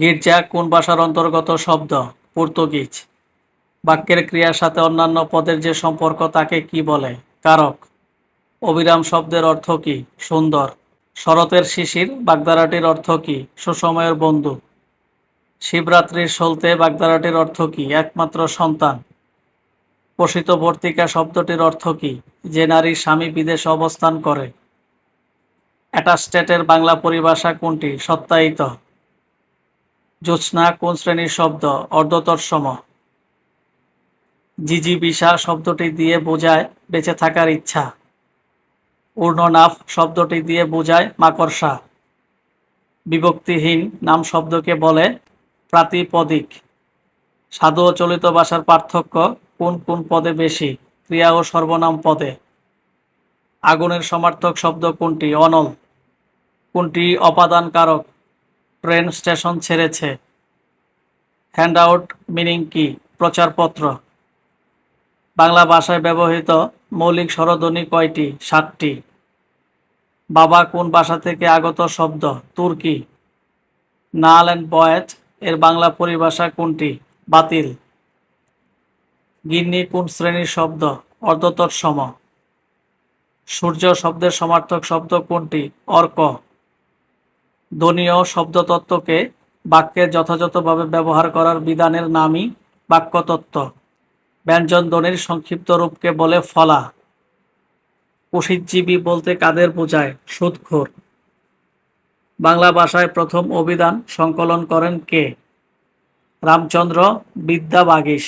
গির্জা কোন ভাষার অন্তর্গত শব্দ? পর্তুগিজ। বাক্যের ক্রিয়ার সাথে অন্যান্য পদের যে সম্পর্ক, তাকে কি বলে? কারক। অবিরাম শব্দের অর্থ কি? সুন্দর। শরতের শিশির, বাগদারাটির অর্থ কি? সুসময়ের বন্ধু। শিবরাত্রির সলতে বাগদারাটির অর্থ কি? একমাত্র সন্তান। পোষিত ভর্তিকা শব্দটির অর্থ কি? যে নারীর স্বামী বিদেশে অবস্থান করে। অ্যাটাস্টেটের বাংলা পরিভাষা কোনটি? সত্যায়িত। জ্যোৎস্না কোন শ্রেণির শব্দ? অর্ধতৎসম জিজিবিষা শব্দটি দিয়ে বোঝায় বেঁচে থাকার ইচ্ছা। ঊর্ণনাফ শব্দটি দিয়ে বোঝায় মাকড়সা। বিভক্তিহীন নাম শব্দকে বলে প্রাতিপদিক। সাধু ও চলিত ভাষার পার্থক্য কোন কোন পদে বেশি? ক্রিয়া ও সর্বনাম পদে। আগুনের সমার্থক শব্দ কোনটি? অনল। কোনটি অপাদান কারক ট্রেন স্টেশন ছেড়েছে। হ্যান্ডআউট মিনিং কি? প্রচারপত্র। বাংলা ভাষায় ব্যবহৃত মৌলিক স্বরধ্বনি কয়টি? সাতটি। বাবা কোন ভাষা থেকে আগত শব্দ? তুর্কি। নাল অ্যান্ড বয়েট এর বাংলা পরিভাষা কোনটি? বাতিল। গিন্নি কোন শ্রেণির শব্দ? অর্ধতৎসম। সূর্য শব্দের সমার্থক শব্দ কোনটি? অর্ক। ধ্বনীয় শব্দতত্ত্বকে বাক্যে যথাযথভাবে ব্যবহার করার বিধানের নামই বাক্যতত্ত্ব। ব্যঞ্জন ধ্বনির সংক্ষিপ্ত রূপকে বলে ফলা। কুশিতজীবী বলতে কাদের বোঝায়? সুদখোর। বাংলা ভাষায় প্রথম অভিধান সংকলন করেন কে? রামচন্দ্র বিদ্যাবাগীশ